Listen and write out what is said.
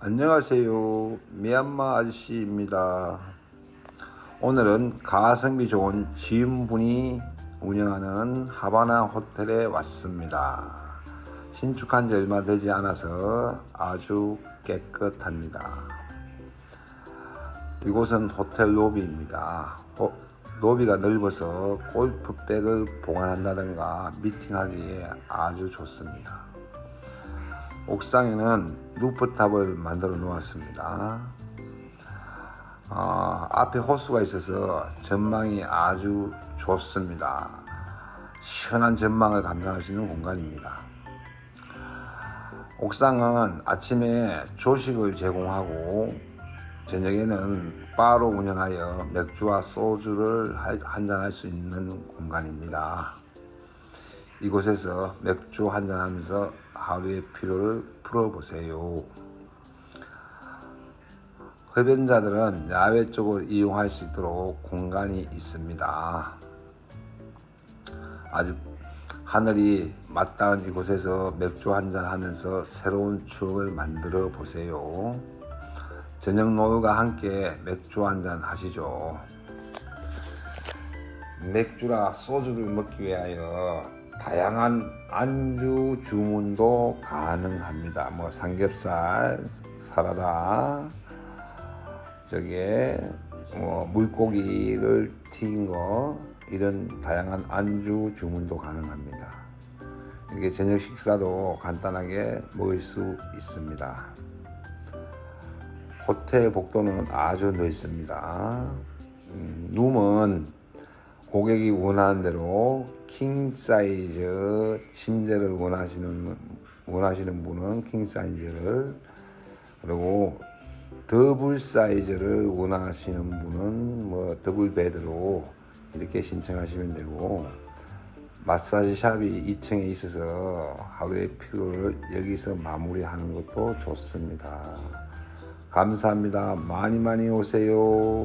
안녕하세요. 미얀마 아저씨입니다. 오늘은 가성비 좋은 지인분이 운영하는 하바나 호텔에 왔습니다. 신축한 지 얼마 되지 않아서 아주 깨끗합니다. 이곳은 호텔 로비입니다. 호- 로비가 넓어서 골프백을 보관한다든가 미팅하기에 아주 좋습니다. 옥상에는 루프탑을 만들어 놓았습니다. 아, 앞에 호수가 있어서 전망이 아주 좋습니다. 시원한 전망을 감상할 수 있는 공간입니다. 옥상은 아침에 조식을 제공하고 저녁에는 바로 운영하여 맥주와 소주를 할- 한잔할 수 있는 공간입니다. 이곳에서 맥주 한잔 하면서 하루의 피로를 풀어보세요. 흡연자들은 야외 쪽을 이용할 수 있도록 공간이 있습니다. 아주 하늘이 맞닿은 이곳에서 맥주 한잔 하면서 새로운 추억을 만들어 보세요. 저녁 노을과 함께 맥주 한잔 하시죠. 맥주나 소주를 먹기 위하여 다양한 안주 주문도 가능합니다. 뭐 삼겹살, 사라다, 저게 뭐 물고기를 튀긴 거 이런 다양한 안주 주문도 가능합니다. 이렇게 저녁 식사도 간단하게 먹을 수 있습니다. 호텔 복도는 아주 넓습니다. 음, 룸은 고객이 원하는 대로 킹 사이즈 침대를 원하시는 원하시는 분은 킹 사이즈를 그리고 더블 사이즈를 원하시는 분은 뭐 더블 베드로 이렇게 신청하시면 되고 마사지 샵이 2층에 있어서 하루의 피로를 여기서 마무리하는 것도 좋습니다. 감사합니다. 많이 많이 오세요.